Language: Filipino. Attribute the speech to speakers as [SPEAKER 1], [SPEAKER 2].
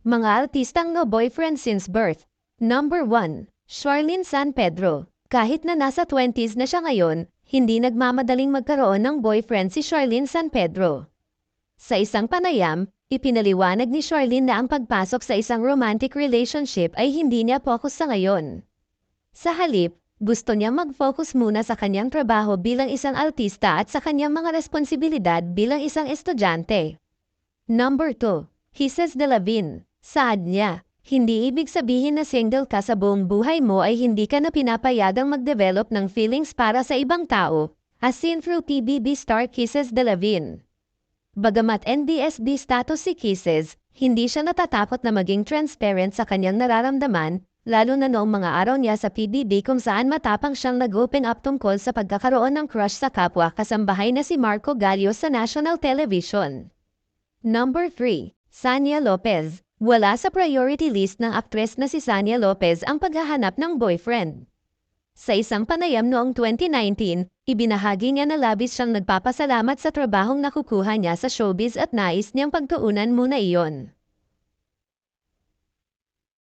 [SPEAKER 1] Mga artistang no boyfriend since birth. Number 1. Charlene San Pedro. Kahit na nasa 20s na siya ngayon, hindi nagmamadaling magkaroon ng boyfriend si Charlene San Pedro. Sa isang panayam, ipinaliwanag ni Charlene na ang pagpasok sa isang romantic relationship ay hindi niya focus sa ngayon. Sa halip, gusto niya mag-focus muna sa kanyang trabaho bilang isang artista at sa kanyang mga responsibilidad bilang isang estudyante. Number 2. Hisses de Lavin. Saad niya, hindi ibig sabihin na single ka sa buong buhay mo ay hindi ka na pinapayagang mag-develop ng feelings para sa ibang tao, as seen through TBB star Kisses de Lavin. Bagamat NDSD status si Kisses, hindi siya natatakot na maging transparent sa kanyang nararamdaman, lalo na noong mga araw niya sa PBB kung saan matapang siyang nag-open up tungkol sa pagkakaroon ng crush sa kapwa kasambahay na si Marco Gallio sa national television. Number 3. Sania Lopez. Wala sa priority list ng aktres na si Sania Lopez ang paghahanap ng boyfriend. Sa isang panayam noong 2019, ibinahagi niya na labis siyang nagpapasalamat sa trabahong nakukuha niya sa showbiz at nais niyang pagtuunan muna iyon.